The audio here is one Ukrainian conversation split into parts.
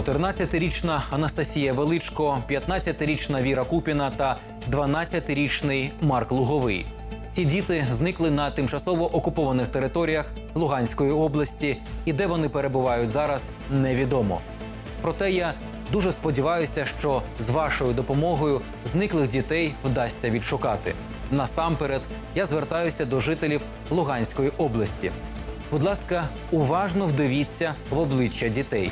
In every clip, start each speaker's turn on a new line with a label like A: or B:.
A: 14-річна Анастасія Величко, 15-річна Віра Купіна та 12-річний Марк Луговий. Ці діти зникли на тимчасово окупованих територіях Луганської області, і де вони перебувають зараз, невідомо. Проте я дуже сподіваюся, що з вашою допомогою зниклих дітей вдасться відшукати. Насамперед, я звертаюся до жителів Луганської області. Будь ласка, уважно вдивіться в обличчя дітей.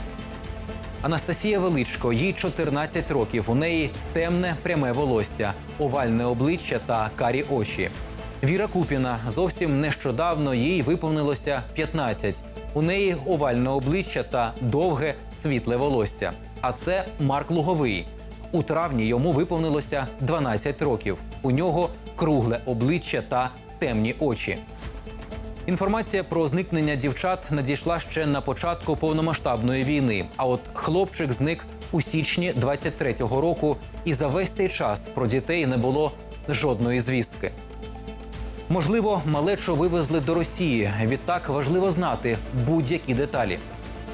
A: Анастасія Величко, їй 14 років. У неї темне пряме волосся, овальне обличчя та карі очі. Віра Купіна зовсім нещодавно їй виповнилося 15. У неї овальне обличчя та довге світле волосся. А це Марк Луговий. У травні йому виповнилося 12 років. У нього кругле обличчя та темні очі. Інформація про зникнення дівчат надійшла ще на початку повномасштабної війни. А от хлопчик зник у січні 23-го року, і за весь цей час про дітей не було жодної звістки. Можливо, малечо вивезли до Росії. Відтак важливо знати будь-які деталі.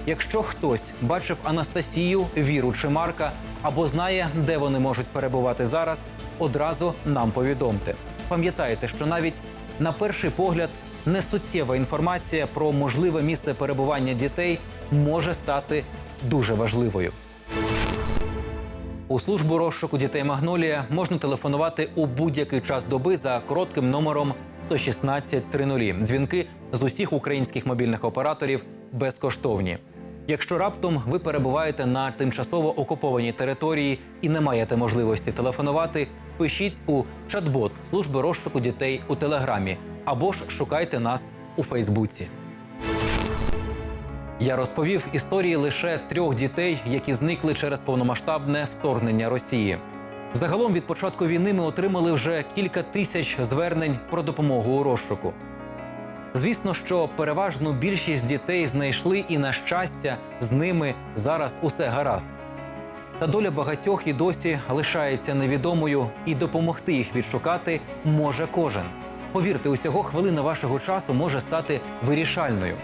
A: Якщо хтось бачив Анастасію, Віру чи Марка або знає, де вони можуть перебувати зараз, одразу нам повідомте. Пам'ятайте, що навіть на перший погляд несуттєва інформація про можливе місце перебування дітей може стати дуже важливою. У службу розшуку дітей Магнолія можна телефонувати у будь-який час доби за коротким номером 116 30. Дзвінки з усіх українських мобільних операторів безкоштовні. Якщо раптом ви перебуваєте на тимчасово окупованій території і не маєте можливості телефонувати, пишіть у чат-бот служби розшуку дітей у телеграмі або ж шукайте нас у Фейсбуці. Я розповів історії лише трьох дітей, які зникли через повномасштабне вторгнення Росії. Загалом від початку війни ми отримали вже кілька тисяч звернень про допомогу у розшуку. Звісно, що переважну більшість дітей знайшли, і на щастя, з ними зараз усе гаразд. Та доля багатьох і досі лишається невідомою, і допомогти їх відшукати може кожен. Повірте, усього хвилина вашого часу може стати вирішальною.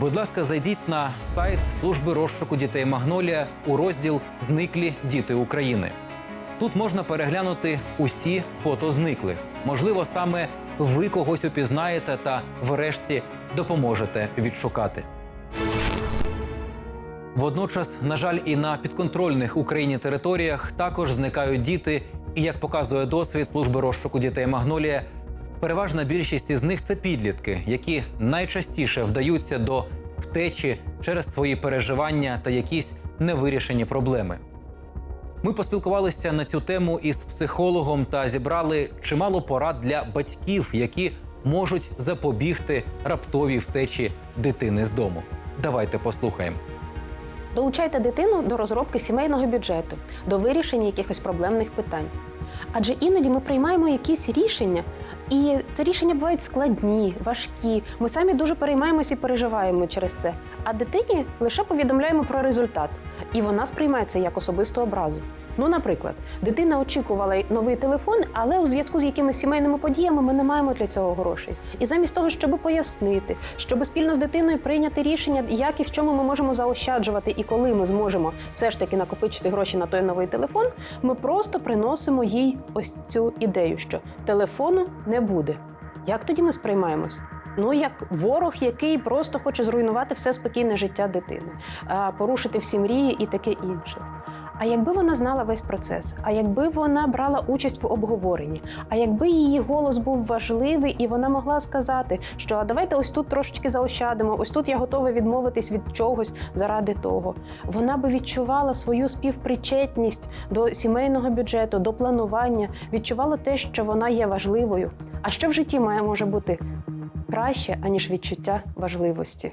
A: Будь ласка, зайдіть на сайт служби розшуку дітей Магнолія у розділ Зниклі діти України. Тут можна переглянути усі фото зниклих. Можливо, саме ви когось упізнаєте та врешті допоможете відшукати. Водночас, на жаль, і на підконтрольних Україні територіях також зникають діти. І як показує досвід служби розшуку дітей Магнолія, переважна більшість із них це підлітки, які найчастіше вдаються до втечі через свої переживання та якісь невирішені проблеми. Ми поспілкувалися на цю тему із психологом та зібрали чимало порад для батьків, які можуть запобігти раптовій втечі дитини з дому. Давайте послухаємо.
B: Долучайте дитину до розробки сімейного бюджету, до вирішення якихось проблемних питань. Адже іноді ми приймаємо якісь рішення, і це рішення бувають складні, важкі. Ми самі дуже переймаємося і переживаємо через це. А дитині лише повідомляємо про результат, і вона сприймає це як особисту образу. Ну, наприклад, дитина очікувала новий телефон, але у зв'язку з якимись сімейними подіями ми не маємо для цього грошей. І замість того, щоб пояснити, щоб спільно з дитиною прийняти рішення, як і в чому ми можемо заощаджувати, і коли ми зможемо все ж таки накопичити гроші на той новий телефон, ми просто приносимо їй ось цю ідею, що телефону не буде. Як тоді ми сприймаємось? Ну, як ворог, який просто хоче зруйнувати все спокійне життя дитини, порушити всі мрії і таке інше. А якби вона знала весь процес, а якби вона брала участь в обговоренні, а якби її голос був важливий, і вона могла сказати, що давайте ось тут трошечки заощадимо, ось тут я готова відмовитись від чогось заради того. Вона би відчувала свою співпричетність до сімейного бюджету, до планування, відчувала те, що вона є важливою. А що в житті має може бути краще, аніж відчуття важливості?